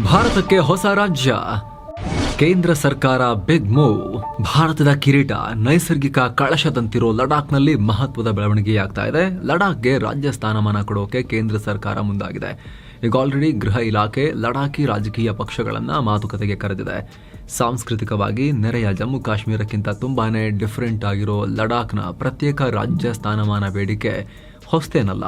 ಭಾರತಕ್ಕೆ ಹೊಸ ರಾಜ್ಯ. ಕೇಂದ್ರ ಸರ್ಕಾರ ಬಿಗ್ ಮೂವ್ ಭಾರತದ ಕಿರೀಟ ನೈಸರ್ಗಿಕ ಕಳಶದಂತಿರೋ ಲಡಾಖ್ನಲ್ಲಿ ಮಹತ್ವದ ಬೆಳವಣಿಗೆಯಾಗ್ತಾ ಇದೆ. ಲಡಾಖ್ಗೆ ರಾಜ್ಯ ಸ್ಥಾನಮಾನ ಕೊಡೋಕೆ ಕೇಂದ್ರ ಸರ್ಕಾರ ಮುಂದಾಗಿದೆ. ಈಗ ಆಲ್ರೆಡಿ ಗೃಹ ಇಲಾಖೆ, ಲಡಾಖಿ ರಾಜಕೀಯ ಪಕ್ಷಗಳನ್ನ ಮಾತುಕತೆಗೆ ಕರೆದಿದೆ. ಸಾಂಸ್ಕೃತಿಕವಾಗಿ ನೆರೆಯ ಜಮ್ಮು ಕಾಶ್ಮೀರಕ್ಕಿಂತ ತುಂಬಾ ಡಿಫ್ರೆಂಟ್ ಆಗಿರೋ ಲಡಾಖ್ನ ಪ್ರತ್ಯೇಕ ರಾಜ್ಯ ಸ್ಥಾನಮಾನ ಬೇಡಿಕೆ ಹೊಸ್ತೇನಲ್ಲ.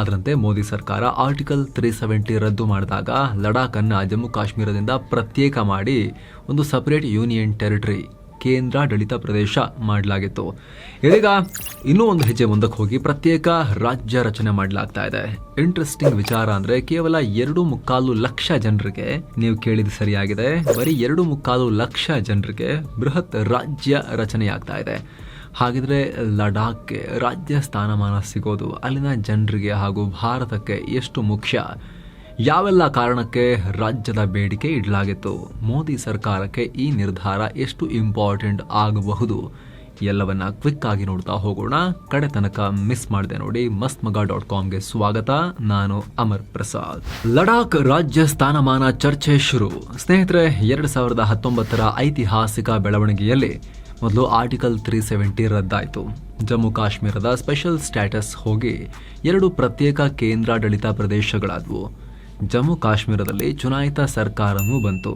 ಅದರಂತೆ ಮೋದಿ ಸರ್ಕಾರ ಆರ್ಟಿಕಲ್ ತ್ರೀ ಸೆವೆಂಟಿ ರದ್ದು ಮಾಡಿದಾಗ ಲಡಾಖ್ ಅನ್ನು ಜಮ್ಮು ಕಾಶ್ಮೀರದಿಂದ ಪ್ರತ್ಯೇಕ ಮಾಡಿ ಒಂದು ಸಪರೇಟ್ ಯೂನಿಯನ್ ಟೆರಿಟರಿ ಕೇಂದ್ರಾಡಳಿತ ಪ್ರದೇಶ ಮಾಡಲಾಗಿತ್ತು. ಇದೀಗ ಇನ್ನೂ ಒಂದು ಹೆಜ್ಜೆ ಮುಂದಕ್ಕೆ ಹೋಗಿ ಪ್ರತ್ಯೇಕ ರಾಜ್ಯ ರಚನೆ ಮಾಡಲಾಗ್ತಾ ಇದೆ. ಇಂಟ್ರೆಸ್ಟಿಂಗ್ ವಿಚಾರ ಅಂದರೆ ಕೇವಲ ಎರಡು ಮುಕ್ಕಾಲು ಲಕ್ಷ ಜನರಿಗೆ, ನೀವು ಕೇಳಿದ್ದು ಸರಿಯಾಗಿದೆ, ಬರೀ ಎರಡು ಮುಕ್ಕಾಲು ಲಕ್ಷ ಜನರಿಗೆ ಬೃಹತ್ ರಾಜ್ಯ ರಚನೆಯಾಗ್ತಾ ಇದೆ. ಹಾಗಿದ್ರೆ ಲಡಾಖ್ಗೆ ರಾಜ್ಯ ಸ್ಥಾನಮಾನ ಸಿಗೋದು ಅಲ್ಲಿನ ಜನರಿಗೆ ಹಾಗೂ ಭಾರತಕ್ಕೆ ಎಷ್ಟು ಮುಖ್ಯ? ಯಾವೆಲ್ಲ ಕಾರಣಕ್ಕೆ ರಾಜ್ಯದ ಬೇಡಿಕೆ ಇಡಲಾಗಿತ್ತು? ಮೋದಿ ಸರ್ಕಾರಕ್ಕೆ ಈ ನಿರ್ಧಾರ ಎಷ್ಟು ಇಂಪಾರ್ಟೆಂಟ್ ಆಗಬಹುದು? ಎಲ್ಲವನ್ನ ಕ್ವಿಕ್ ಆಗಿ ನೋಡ್ತಾ ಹೋಗೋಣ. ಕಡೆ ತನಕ ಮಿಸ್ ಮಾಡಿದೆ ನೋಡಿ ಮಸ್ತ್ ಮಗ ಡಾಟ್ ಕಾಮ್ಗೆ ಸ್ವಾಗತ. ನಾನು ಅಮರ್ ಪ್ರಸಾದ್. ಲಡಾಖ್ ರಾಜ್ಯ ಸ್ಥಾನಮಾನ ಚರ್ಚೆ ಶುರು. ಸ್ನೇಹಿತರೆ, ಎರಡು ಸಾವಿರದ ಹತ್ತೊಂಬತ್ತರ ಐತಿಹಾಸಿಕ ಬೆಳವಣಿಗೆಯಲ್ಲಿ ಮೊದಲು ಆರ್ಟಿಕಲ್ ತ್ರೀ ಸೆವೆಂಟಿ ರದ್ದಾಯಿತು. ಜಮ್ಮು ಕಾಶ್ಮೀರದ ಸ್ಪೆಷಲ್ ಸ್ಟ್ಯಾಟಸ್ ಹೋಗಿ ಎರಡು ಪ್ರತ್ಯೇಕ ಕೇಂದ್ರಾಡಳಿತ ಪ್ರದೇಶಗಳಾದವು. ಜಮ್ಮು ಕಾಶ್ಮೀರದಲ್ಲಿ ಚುನಾಯಿತ ಸರ್ಕಾರವೂ ಬಂತು.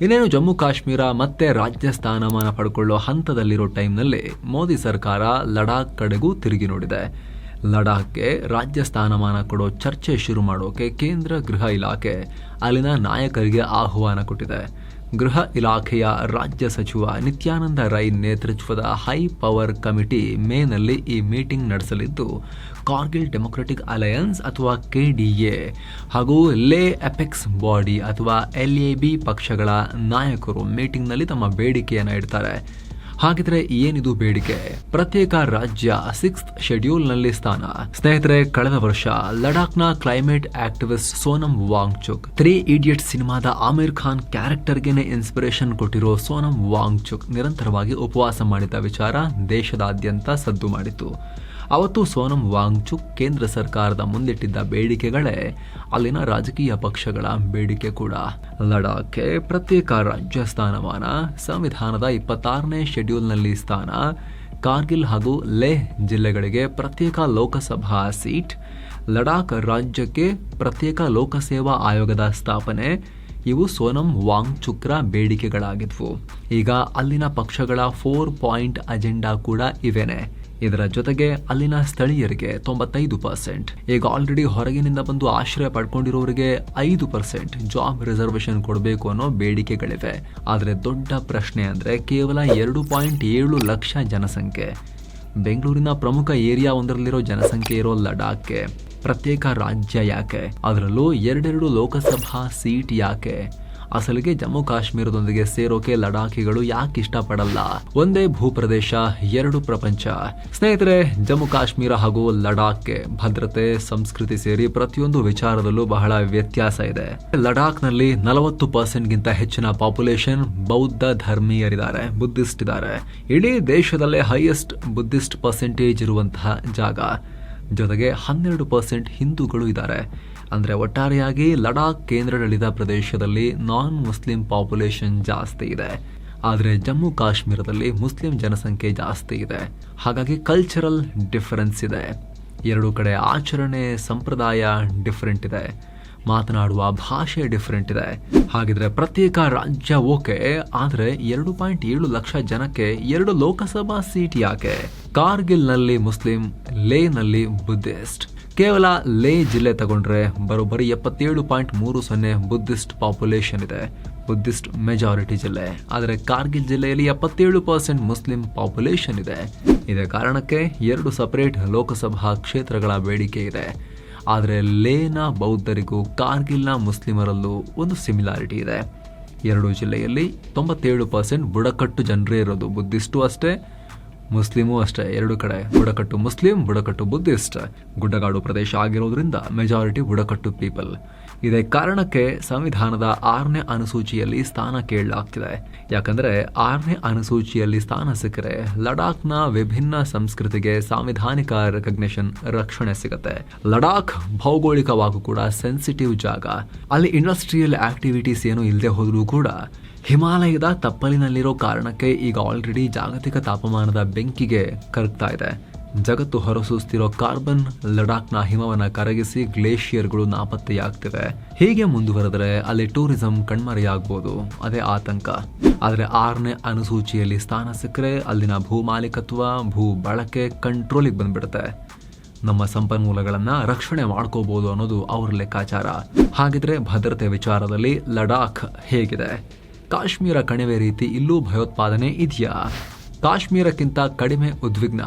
ಇನ್ನೇನು ಜಮ್ಮು ಕಾಶ್ಮೀರ ಮತ್ತೆ ರಾಜ್ಯ ಸ್ಥಾನಮಾನ ಪಡ್ಕೊಳ್ಳೋ ಹಂತದಲ್ಲಿರೋ ಟೈಮ್ನಲ್ಲಿ ಮೋದಿ ಸರ್ಕಾರ ಲಡಾಖ್ ಕಡೆಗೂ ತಿರುಗಿ ನೋಡಿದೆ. ಲಡಾಖ್ಗೆ ರಾಜ್ಯ ಸ್ಥಾನಮಾನ ಕೊಡೋ ಚರ್ಚೆ ಶುರು ಮಾಡೋಕೆ ಕೇಂದ್ರ ಗೃಹ ಇಲಾಖೆ ಅಲ್ಲಿನ ನಾಯಕರಿಗೆ ಆಹ್ವಾನ ಕೊಟ್ಟಿದೆ. ಗೃಹ ಇಲಾಖೆಯ ರಾಜ್ಯ ಸಚಿವ ನಿತ್ಯಾನಂದ ರೈ ನೇತೃತ್ವದ ಹೈ ಪವರ್ ಕಮಿಟಿ ಮೇನಲ್ಲಿ ಈ ಮೀಟಿಂಗ್ ನಡೆಸಲಿದ್ದು, ಕಾರ್ಗಿಲ್ ಡೆಮೊಕ್ರೆಟಿಕ್ ಅಲಯನ್ಸ್ ಅಥವಾ ಕೆಡಿಎ ಹಾಗೂ ಲೇ ಎಫೆಕ್ಸ್ ಬಾಡಿ ಅಥವಾ ಎಲ್ ಎ ಬಿ ಪಕ್ಷಗಳ ನಾಯಕರು ಮೀಟಿಂಗ್ನಲ್ಲಿ ತಮ್ಮ ಬೇಡಿಕೆಯನ್ನು ಇಡ್ತಾರೆ. ಹಾಗಿದ್ರೆ ಏನಿದು ಬೇಡಿಕೆ? ಪ್ರತ್ಯೇಕ ರಾಜ್ಯ ಸಿಕ್ಸ್ ಶೆಡ್ಯೂಲ್ನಲ್ಲಿ ಸ್ಥಾನ. ಸ್ನೇಹಿತರೆ, ಕಳೆದ ವರ್ಷ ಲಡಾಖ್ನ climate activist Sonam Wangchuk three idiot ಸಿನಿಮಾದ ಆಮಿರ್ ಖಾನ್ ಕ್ಯಾರೆಕ್ಟರ್ಗೆನೆ ಇನ್ಸ್ಪಿರೇಷನ್ ಕೊಟ್ಟಿರೋ ಸೋನಂ ವಾಂಗ್ಚುಕ್ ನಿರಂತರವಾಗಿ ಉಪವಾಸ ಮಾಡಿದ ವಿಚಾರ ದೇಶದಾದ್ಯಂತ ಸದ್ದು ಮಾಡಿತು ಅವತ್ತು ಸೋನಂ ವಾಂಗ್ಚುಕ್ ಕೇಂದ್ರ ಸರ್ಕಾರದ ಮುಂದಿಟ್ಟಿದ್ದ ಬೇಡಿಕೆಗಳೇ ಅಲ್ಲಿನ ರಾಜಕೀಯ ಪಕ್ಷಗಳ ಬೇಡಿಕೆ ಕೂಡ. ಲಡಾಖ್ಗೆ ಪ್ರತ್ಯೇಕ ರಾಜ್ಯ ಸ್ಥಾನಮಾನ, ಸಂವಿಧಾನದ ಇಪ್ಪತ್ತಾರನೇ ಶೆಡ್ಯೂಲ್ನಲ್ಲಿ ಸ್ಥಾನ, ಕಾರ್ಗಿಲ್ ಹಾಗೂ ಲೇಹ್ ಜಿಲ್ಲೆಗಳಿಗೆ ಪ್ರತ್ಯೇಕ ಲೋಕಸಭಾ ಸೀಟ್, ಲಡಾಖ್ ರಾಜ್ಯಕ್ಕೆ ಪ್ರತ್ಯೇಕ ಲೋಕಸೇವಾ ಆಯೋಗದ ಸ್ಥಾಪನೆ, ಇವು ಸೋನಂ ವಾಂಗ್ಚುಕ್ರ ಬೇಡಿಕೆಗಳಾಗಿದ್ವು. ಈಗ ಅಲ್ಲಿನ ಪಕ್ಷಗಳ ಫೋರ್ ಪಾಯಿಂಟ್ ಅಜೆಂಡಾ ಕೂಡ ಇವೇನೆ. ಇದರ ಜೊತೆಗೆ ಅಲ್ಲಿನ ಸ್ಥಳೀಯರಿಗೆ ತೊಂಬತ್ತೈದು ಪರ್ಸೆಂಟ್ ಈಗ ಆಲ್ರೆಡಿ ಹೊರಗಿನಿಂದ ಬಂದು ಆಶ್ರಯ ಪಡ್ಕೊಂಡಿರೋರಿಗೆ ಐದು ಪರ್ಸೆಂಟ್ ಜಾಬ್ ರಿಸರ್ವೇಶನ್ ಕೊಡಬೇಕು ಅನ್ನೋ ಬೇಡಿಕೆಗಳಿವೆ. ಆದರೆ ದೊಡ್ಡ ಪ್ರಶ್ನೆ ಅಂದರೆ ಕೇವಲ ಎರಡು ಪಾಯಿಂಟ್ ಏಳು ಲಕ್ಷ ಜನಸಂಖ್ಯೆ. ಬೆಂಗಳೂರಿನ ಪ್ರಮುಖ ಏರಿಯಾ ಒಂದರಲ್ಲಿರೋ ಜನಸಂಖ್ಯೆ ಇರೋ ಲಡಾಖ್ಗೆ ಪ್ರತ್ಯೇಕ ರಾಜ್ಯ ಯಾಕೆ? ಅದರಲ್ಲೂ ಎರಡೆರಡು ಲೋಕಸಭಾ ಸೀಟ್ ಯಾಕೆ? ಅಸಲಿಗೆ ಜಮ್ಮು ಕಾಶ್ಮೀರದೊಂದಿಗೆ ಸೇರೋಕೆ ಲಡಾಖಿಗಳು ಯಾಕೆ ಇಷ್ಟಪಡಲ್ಲ? ಒಂದೇ ಭೂಪ್ರದೇಶ, ಎರಡು ಪ್ರಪಂಚ. ಸ್ನೇಹಿತರೆ, ಜಮ್ಮು ಕಾಶ್ಮೀರ ಹಾಗೂ ಲಡಾಖ್ಗೆ ಭದ್ರತೆ, ಸಂಸ್ಕೃತಿ ಸೇರಿ ಪ್ರತಿಯೊಂದು ವಿಚಾರದಲ್ಲೂ ಬಹಳ ವ್ಯತ್ಯಾಸ ಇದೆ. ಲಡಾಖ್ನಲ್ಲಿ ನಲವತ್ತು ಪರ್ಸೆಂಟ್ಗಿಂತ ಹೆಚ್ಚಿನ ಪಾಪ್ಯುಲೇಷನ್ ಬೌದ್ಧ ಧರ್ಮೀಯರಿದ್ದಾರೆ ಬುದ್ಧಿಸ್ಟ್ ಇದ್ದಾರೆ ಇಡೀ ದೇಶದಲ್ಲೇ ಹೈಯೆಸ್ಟ್ ಬುದ್ಧಿಸ್ಟ್ ಪರ್ಸೆಂಟೇಜ್ ಇರುವಂತಹ ಜಾಗ. ಜೊತೆಗೆ ಹನ್ನೆರಡು ಪರ್ಸೆಂಟ್ ಹಿಂದೂಗಳು ಇದ್ದಾರೆ. ಅಂದರೆ ಒಟ್ಟಾರೆಯಾಗಿ ಲಡಾಖ್ ಕೇಂದ್ರಾಡಳಿತ ಪ್ರದೇಶದಲ್ಲಿ ನಾನ್ ಮುಸ್ಲಿಂ ಪಾಪ್ಯುಲೇಷನ್ ಜಾಸ್ತಿ ಇದೆ. ಆದರೆ ಜಮ್ಮು ಕಾಶ್ಮೀರದಲ್ಲಿ ಮುಸ್ಲಿಂ ಜನಸಂಖ್ಯೆ ಜಾಸ್ತಿ ಇದೆ. ಹಾಗಾಗಿ ಕಲ್ಚರಲ್ ಡಿಫರೆನ್ಸ್ ಇದೆ. ಎರಡು ಕಡೆ ಆಚರಣೆ, ಸಂಪ್ರದಾಯ ಡಿಫ್ರೆಂಟ್ ಇದೆ. ಮಾತನಾಡುವ ಭಾಷೆ ಡಿಫ್ರೆಂಟ್ ಇದೆ. ಹಾಗಿದ್ರೆ ಪ್ರತ್ಯೇಕ ರಾಜ್ಯ ಓಕೆ, ಆದ್ರೆ ಎರಡು ಪಾಯಿಂಟ್ ಏಳು ಲಕ್ಷ ಜನಕ್ಕೆ ಎರಡು ಲೋಕಸಭಾ ಸೀಟ್ ಯಾಕೆ? ಕಾರ್ಗಿಲ್ನಲ್ಲಿ ಮುಸ್ಲಿಂ, ಲೇನಲ್ಲಿ ಬುದ್ಧಿಸ್ಟ್. ಕೇವಲ ಲೇ ಜಿಲ್ಲೆ ತಗೊಂಡ್ರೆ ಬರೋಬ್ಬರಿ ಎಪ್ಪತ್ತೇಳು ಪಾಯಿಂಟ್ ಮೂರು ಸೊನ್ನೆ ಬುದ್ಧಿಸ್ಟ್ ಪಾಪ್ಯುಲೇಷನ್ ಇದೆ. ಬುದ್ಧಿಸ್ಟ್ ಮೆಜಾರಿಟಿ ಜಿಲ್ಲೆ. ಆದರೆ ಕಾರ್ಗಿಲ್ ಜಿಲ್ಲೆಯಲ್ಲಿ ಎಪ್ಪತ್ತೇಳು ಪರ್ಸೆಂಟ್ ಮುಸ್ಲಿಂ ಪಾಪ್ಯುಲೇಷನ್ ಇದೆ. ಇದೇ ಕಾರಣಕ್ಕೆ ಎರಡು ಸಪರೇಟ್ ಲೋಕಸಭಾ ಕ್ಷೇತ್ರಗಳ ಬೇಡಿಕೆ ಇದೆ. ಆದರೆ ಲೇನ ಬೌದ್ಧರಿಗೂ ಕಾರ್ಗಿಲ್ನ ಮುಸ್ಲಿಮರಲ್ಲೂ ಒಂದು ಸಿಮಿಲಾರಿಟಿ ಇದೆ. ಎರಡು ಜಿಲ್ಲೆಯಲ್ಲಿ ತೊಂಬತ್ತೇಳು ಪರ್ಸೆಂಟ್ ಬುಡಕಟ್ಟು ಜನರೇ ಇರೋದು ಬುದ್ಧಿಸ್ಟು ಅಷ್ಟೇ, ಮುಸ್ಲಿಮು ಅಷ್ಟೇ. ಎರಡು ಕಡೆ ಬುಡಕಟ್ಟು ಮುಸ್ಲಿಂ, ಬುಡಕಟ್ಟು ಬುದ್ಧಿಸ್ಟ್. ಗುಡ್ಡಗಾಡು ಪ್ರದೇಶ ಆಗಿರೋದ್ರಿಂದ ಮೆಜಾರಿಟಿ ಬುಡಕಟ್ಟು ಪೀಪಲ್ ಇದೇ ಕಾರಣಕ್ಕೆ ಸಂವಿಧಾನದ ಆರನೇ ಅನುಸೂಚಿಯಲ್ಲಿ ಸ್ಥಾನ ಕೇಳಲಾಗ್ತಿದೆ. ಯಾಕಂದ್ರೆ ಆರನೇ ಅನುಸೂಚಿಯಲ್ಲಿ ಸ್ಥಾನ ಸಿಕ್ಕರೆ ಲಡಾಖ್ನ ವಿಭಿನ್ನ ಸಂಸ್ಕೃತಿಗೆ ಸಾಂವಿಧಾನಿಕ ರೆಕಗ್ನಿಷನ್ ರಕ್ಷಣೆ ಸಿಗುತ್ತೆ. ಲಡಾಖ್ ಭೌಗೋಳಿಕವಾಗೂ ಕೂಡ ಸೆನ್ಸಿಟಿವ್ ಜಾಗ. ಅಲ್ಲಿ ಇಂಡಸ್ಟ್ರಿಯಲ್ ಆಕ್ಟಿವಿಟೀಸ್ ಏನು ಇಲ್ಲದೆ ಹೋದರೂ ಕೂಡ ಹಿಮಾಲಯದ ತಪ್ಪಲಿನಲ್ಲಿರೋ ಕಾರಣಕ್ಕೆ ಈಗ ಆಲ್ರೆಡಿ ಜಾಗತಿಕ ತಾಪಮಾನದ ಬೆಂಕಿಗೆ ಕರಗ್ತಾ ಇದೆ. ಜಗತ್ತು ಹೊರಸೂಸ್ತಿರೋ ಕಾರ್ಬನ್ ಲಡಾಖ್ನ ಹಿಮವನ್ನ ಕರಗಿಸಿ ಗ್ಲೇಷಿಯರ್ಗಳು ನಾಪತ್ತೆಯಾಗ್ತಿವೆ. ಹೀಗೆ ಮುಂದುವರೆದರೆ ಅಲ್ಲಿ ಟೂರಿಸಂ ಕಣ್ಮರೆಯಾಗ್ಬೋದು. ಅದೇ ಆತಂಕ. ಆದರೆ ಆರನೇ ಅನುಸೂಚಿಯಲ್ಲಿ ಸ್ಥಾನ ಸಿಕ್ಕರೆ ಅಲ್ಲಿನ ಭೂ ಮಾಲೀಕತ್ವ ಭೂ ಬಳಕೆ ಕಂಟ್ರೋಲಿಗೆ ಬಂದ್ಬಿಡುತ್ತೆ. ನಮ್ಮ ಸಂಪನ್ಮೂಲಗಳನ್ನ ರಕ್ಷಣೆ ಮಾಡ್ಕೋಬಹುದು ಅನ್ನೋದು ಅವರ ಲೆಕ್ಕಾಚಾರ. ಹಾಗಿದ್ರೆ ಭದ್ರತೆ ವಿಚಾರದಲ್ಲಿ ಲಡಾಖ್ ಹೇಗಿದೆ? ಕಾಶ್ಮೀರ ಕಣಿವೆ ರೀತಿ ಇಲ್ಲೂ ಭಯೋತ್ಪಾದನೆ ಇದೆಯಾ? ಕಾಶ್ಮೀರಕ್ಕಿಂತ ಕಡಿಮೆ ಉದ್ವಿಗ್ನ.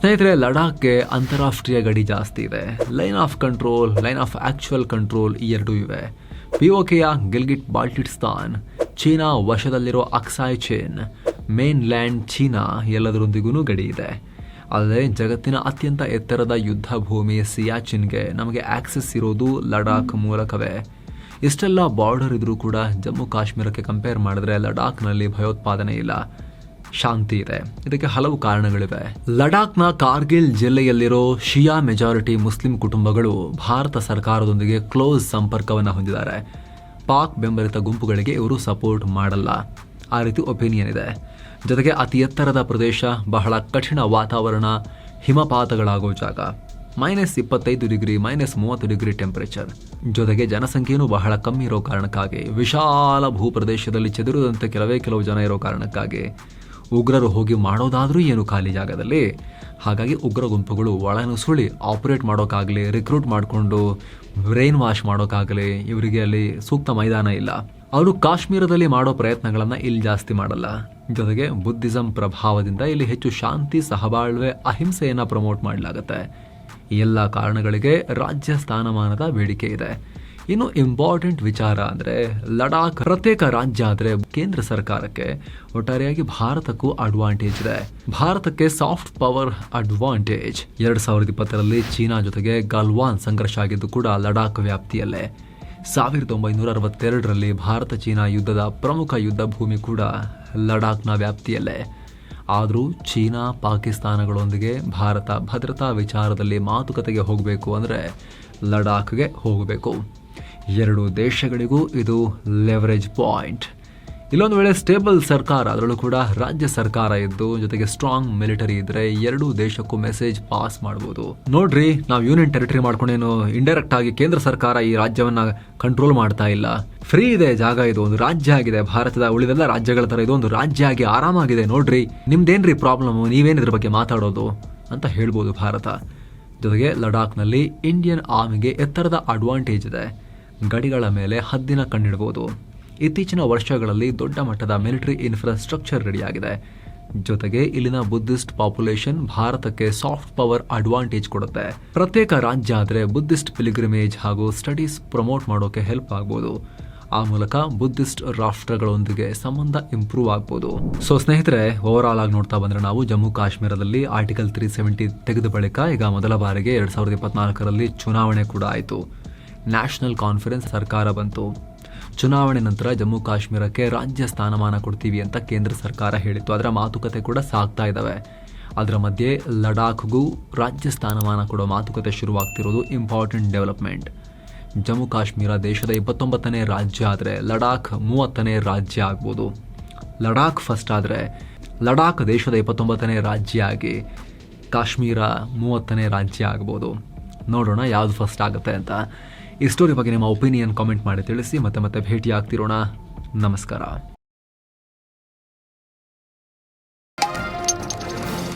ಸ್ನೇಹಿತರೆ, ಲಡಾಖ್ಗೆ ಅಂತಾರಾಷ್ಟ್ರೀಯ ಗಡಿ ಜಾಸ್ತಿ ಇದೆ. Line of control, line of actual control ಈ ಎರಡೂ ಇವೆ. ಪಿಒಕೆಯ ಗಿಲ್ಗಿಟ್ ಬಾಲ್ಟಿಸ್ತಾನ್, ಚೀನಾ ವಶದಲ್ಲಿರೋ ಅಕ್ಸಾಯ್ ಚೇನ್ ಮೇನ್ ಲ್ಯಾಂಡ್ ಚೀನಾ ಎಲ್ಲದರೊಂದಿಗೂ ಗಡಿ ಇದೆ. ಅಲ್ಲದೆ ಜಗತ್ತಿನ ಅತ್ಯಂತ ಎತ್ತರದ ಯುದ್ಧ ಭೂಮಿ ಸಿಯಾಚಿನ್ಗೆ ನಮಗೆ ಆಕ್ಸೆಸ್ ಇರೋದು ಲಡಾಖ್ ಮೂಲಕವೇ. ಇಷ್ಟೆಲ್ಲ ಬಾರ್ಡರ್ ಇದ್ರೂ ಕೂಡ ಜಮ್ಮು ಕಾಶ್ಮೀರಕ್ಕೆ ಕಂಪೇರ್ ಮಾಡಿದ್ರೆ ಲಡಾಖ್ನಲ್ಲಿ ಭಯೋತ್ಪಾದನೆ ಇಲ್ಲ. ಶಾಂತಿ ಇದೆ. ಇದಕ್ಕೆ ಹಲವು ಕಾರಣಗಳಿವೆ. ಲಡಾಖ್ನ ಕಾರ್ಗಿಲ್ ಜಿಲ್ಲೆಯಲ್ಲಿರೋ ಶಿಯಾ ಮೆಜಾರಿಟಿ ಮುಸ್ಲಿಂ ಕುಟುಂಬಗಳು ಭಾರತ ಸರ್ಕಾರದೊಂದಿಗೆ ಕ್ಲೋಸ್ ಸಂಪರ್ಕವನ್ನು ಹೊಂದಿದ್ದಾರೆ. ಪಾಕ್ ಬೆಂಬಲಿತ ಗುಂಪುಗಳಿಗೆ ಇವರು ಸಪೋರ್ಟ್ ಮಾಡಲ್ಲ. ಆ ರೀತಿ ಒಪಿನಿಯನ್ ಇದೆ. ಜೊತೆಗೆ ಅತಿ ಎತ್ತರದ ಪ್ರದೇಶ, ಬಹಳ ಕಠಿಣ ವಾತಾವರಣ, ಹಿಮಪಾತಗಳಾಗೋ ಜಾಗ. ಮೈನಸ್ ಇಪ್ಪತ್ತೈದು ಡಿಗ್ರಿ, ಮೈನಸ್ ಮೂವತ್ತು ಡಿಗ್ರಿ ಟೆಂಪರೇಚರ್. ಜೊತೆಗೆ ಜನಸಂಖ್ಯೆಯೂ ಬಹಳ ಕಮ್ಮಿ ಇರೋ ಕಾರಣಕ್ಕಾಗಿ, ವಿಶಾಲ ಭೂಪ್ರದೇಶದಲ್ಲಿ ಚದುರಿದಂತೆ ಕೆಲವೇ ಕೆಲವು ಜನ ಇರೋ ಕಾರಣಕ್ಕಾಗಿ ಉಗ್ರರು ಹೋಗಿ ಮಾಡೋದಾದರೂ ಏನು ಖಾಲಿ ಜಾಗದಲ್ಲಿ? ಹಾಗಾಗಿ ಉಗ್ರ ಗುಂಪುಗಳು ಒಳನುಸುಳಿ ಆಪರೇಟ್ ಮಾಡೋಕ್ಕಾಗಲಿ ರಿಕ್ರೂಟ್ ಮಾಡಿಕೊಂಡು ಬ್ರೈನ್ ವಾಶ್ ಮಾಡೋಕ್ಕಾಗಲಿ ಇವರಿಗೆ ಅಲ್ಲಿ ಸೂಕ್ತ ಮೈದಾನ ಇಲ್ಲ. ಅವರು ಕಾಶ್ಮೀರದಲ್ಲಿ ಮಾಡೋ ಪ್ರಯತ್ನಗಳನ್ನು ಇಲ್ಲಿ ಜಾಸ್ತಿ ಮಾಡಲ್ಲ. ಜೊತೆಗೆ ಬುದ್ಧಿಸಂ ಪ್ರಭಾವದಿಂದ ಇಲ್ಲಿ ಹೆಚ್ಚು ಶಾಂತಿ, ಸಹಬಾಳ್ವೆ, ಅಹಿಂಸೆಯನ್ನು ಪ್ರಮೋಟ್ ಮಾಡಲಾಗುತ್ತೆ. ಎಲ್ಲ ಕಾರಣಗಳಿಗೆ ರಾಜ್ಯ ಸ್ಥಾನಮಾನದ ಬೇಡಿಕೆ ಇದೆ. ಇನ್ನು ಇಂಪಾರ್ಟೆಂಟ್ ವಿಚಾರ ಅಂದ್ರೆ ಲಡಾಖ್ ಪ್ರತ್ಯೇಕ ರಾಜ್ಯ ಆದ್ರೆ ಕೇಂದ್ರ ಸರ್ಕಾರಕ್ಕೆ ಒಟ್ಟಾರೆಯಾಗಿ ಭಾರತಕ್ಕೂ ಅಡ್ವಾಂಟೇಜ್ ಇದೆ. ಭಾರತಕ್ಕೆ ಸಾಫ್ಟ್ ಪವರ್ ಅಡ್ವಾಂಟೇಜ್ ಎರಡ್ ಸಾವಿರದ ಇಪ್ಪತ್ತರಲ್ಲಿ ಚೀನಾ ಜೊತೆಗೆ ಗಲ್ವಾನ್ ಸಂಘರ್ಷ ಆಗಿದ್ದು ಕೂಡ ಲಡಾಖ್ ವ್ಯಾಪ್ತಿಯಲ್ಲೇ. ಸಾವಿರದ ಒಂಬೈನೂರ ಅರವತ್ತೆರಡರಲ್ಲಿ ಭಾರತ ಚೀನಾ ಯುದ್ಧದ ಪ್ರಮುಖ ಯುದ್ಧ ಭೂಮಿ ಕೂಡ ಲಡಾಖ್ನ ವ್ಯಾಪ್ತಿಯಲ್ಲೇ. ಆದರೂ ಚೀನಾ, ಪಾಕಿಸ್ತಾನಗಳೊಂದಿಗೆ ಭಾರತ ಭದ್ರತಾ ವಿಚಾರದಲ್ಲಿ ಮಾತುಕತೆಗೆ ಹೋಗಬೇಕು ಅಂದರೆ ಲಡಾಖ್ಗೆ ಹೋಗಬೇಕು. ಎರಡು ದೇಶಗಳಿಗೂ ಇದು ಲೆವರೇಜ್ ಪಾಯಿಂಟ್ ಇಲ್ಲೊಂದು ವೇಳೆ ಸ್ಟೇಬಲ್ ಸರ್ಕಾರ, ಅದರಲ್ಲೂ ಕೂಡ ರಾಜ್ಯ ಸರ್ಕಾರ ಇದ್ದು, ಜೊತೆಗೆ ಸ್ಟ್ರಾಂಗ್ ಮಿಲಿಟರಿ ಇದ್ರೆ ಎರಡೂ ದೇಶಕ್ಕೂ ಮೆಸೇಜ್ ಪಾಸ್ ಮಾಡಬಹುದು ನೋಡ್ರಿ, ನಾವು ಯೂನಿಯನ್ ಟೆರಿಟರಿ ಮಾಡ್ಕೊಂಡೇನು ಇಂಡೈರೆಕ್ಟ್ ಆಗಿ ಕೇಂದ್ರ ಸರ್ಕಾರ ಈ ರಾಜ್ಯವನ್ನ ಕಂಟ್ರೋಲ್ ಮಾಡ್ತಾ ಇಲ್ಲ. ಫ್ರೀ ಇದೆ ಜಾಗ ಇದು, ಒಂದು ರಾಜ್ಯ ಆಗಿದೆ. ಭಾರತದ ಉಳಿದೆಲ್ಲ ರಾಜ್ಯಗಳ ತರ ಇದು, ಒಂದು ರಾಜ್ಯ ಆಗಿ ಆರಾಮಾಗಿದೆ. ನೋಡ್ರಿ, ನಿಮ್ದೇನ್ರಿ ಪ್ರಾಬ್ಲಮ್ ನೀವೇನು ಇದ್ರ ಬಗ್ಗೆ ಮಾತಾಡೋದು? ಅಂತ ಹೇಳ್ಬೋದು ಭಾರತ. ಜೊತೆಗೆ ಲಡಾಖ್ನಲ್ಲಿ ಇಂಡಿಯನ್ ಆರ್ಮಿಗೆ ಎತ್ತರದ ಅಡ್ವಾಂಟೇಜ್ ಇದೆ. ಗಡಿಗಳ ಮೇಲೆ ಹದ್ದಿನ ಕಣ್ಣಿಡಬಹುದು ಇತ್ತೀಚಿನ ವರ್ಷಗಳಲ್ಲಿ ದೊಡ್ಡ ಮಟ್ಟದ ಮಿಲಿಟರಿ ಇನ್ಫ್ರಾಸ್ಟ್ರಕ್ಚರ್ ರೆಡಿಯಾಗಿದೆ. ಜೊತೆಗೆ ಇಲ್ಲಿನ ಬುದ್ಧಿಸ್ಟ್ ಪಾಪ್ಯುಲೇಷನ್ ಭಾರತಕ್ಕೆ ಸಾಫ್ಟ್ ಪವರ್ ಅಡ್ವಾಂಟೇಜ್ ಕೊಡುತ್ತೆ. ಪ್ರತ್ಯೇಕ ರಾಜ್ಯ ಆದರೆ ಬುದ್ಧಿಸ್ಟ್ ಪಿಲಿಗ್ರಿಮೇಜ್ ಹಾಗೂ ಸ್ಟಡೀಸ್ ಪ್ರಮೋಟ್ ಮಾಡೋಕೆ ಹೆಲ್ಪ್ ಆಗ್ಬೋದು. ಆ ಮೂಲಕ ಬುದ್ಧಿಸ್ಟ್ ರಾಷ್ಟ್ರಗಳೊಂದಿಗೆ ಸಂಬಂಧ ಇಂಪ್ರೂವ್ ಆಗ್ಬೋದು. ಸೊ ಸ್ನೇಹಿತರೆ ಓವರ್ ಆಗಿ ನೋಡ್ತಾ ಬಂದರೆ ನಾವು ಜಮ್ಮು ಕಾಶ್ಮೀರದಲ್ಲಿ ಆರ್ಟಿಕಲ್ ತ್ರೀ ಸೆವೆಂಟಿ ತೆಗೆದ ಬಳಿಕ ಈಗ ಮೊದಲ ಬಾರಿಗೆ ಎರಡು ಸಾವಿರದ ಇಪ್ಪತ್ನಾಲ್ಕರಲ್ಲಿ ಚುನಾವಣೆ ಕೂಡ ಆಯಿತು. ನ್ಯಾಷನಲ್ ಕಾನ್ಫರೆನ್ಸ್ ಸರ್ಕಾರ ಬಂತು. ಚುನಾವಣೆ ನಂತರ ಜಮ್ಮು ಕಾಶ್ಮೀರಕ್ಕೆ ರಾಜ್ಯ ಸ್ಥಾನಮಾನ ಕೊಡ್ತೀವಿ ಅಂತ ಕೇಂದ್ರ ಸರ್ಕಾರ ಹೇಳಿತ್ತು. ಅದರ ಮಾತುಕತೆ ಕೂಡ ಸಾಗ್ತಾ ಇದ್ದಾವೆ ಅದರ ಮಧ್ಯೆ ಲಡಾಖ್ಗೂ ರಾಜ್ಯ ಸ್ಥಾನಮಾನ ಕೊಡೋ ಮಾತುಕತೆ ಶುರುವಾಗ್ತಿರೋದು ಇಂಪಾರ್ಟೆಂಟ್ ಡೆವಲಪ್ಮೆಂಟ್ ಜಮ್ಮು ಕಾಶ್ಮೀರ ದೇಶದ ಇಪ್ಪತ್ತೊಂಬತ್ತನೇ ರಾಜ್ಯ ಆದರೆ ಲಡಾಖ್ ಮೂವತ್ತನೇ ರಾಜ್ಯ ಆಗ್ಬೋದು. ಲಡಾಖ್ ಫಸ್ಟ್ ಆದರೆ ಲಡಾಖ್ ದೇಶದ ಇಪ್ಪತ್ತೊಂಬತ್ತನೇ ರಾಜ್ಯ ಆಗಿ ಕಾಶ್ಮೀರ ಮೂವತ್ತನೇ ರಾಜ್ಯ ಆಗ್ಬೋದು. ನೋಡೋಣ ಯಾವುದು ಫಸ್ಟ್ ಆಗುತ್ತೆ ಅಂತ. ಈ ಸ್ಟೋರಿ ಬಗ್ಗೆ ನಿಮ್ಮ ಒಪಿನಿಯನ್ ಕಾಮೆಂಟ್ ಮಾಡಿ ತಿಳಿಸಿ ಮತ್ತೆ ಮತ್ತೆ ಭೇಟಿ ಆಗ್ತಿರೋಣ ನಮಸ್ಕಾರ.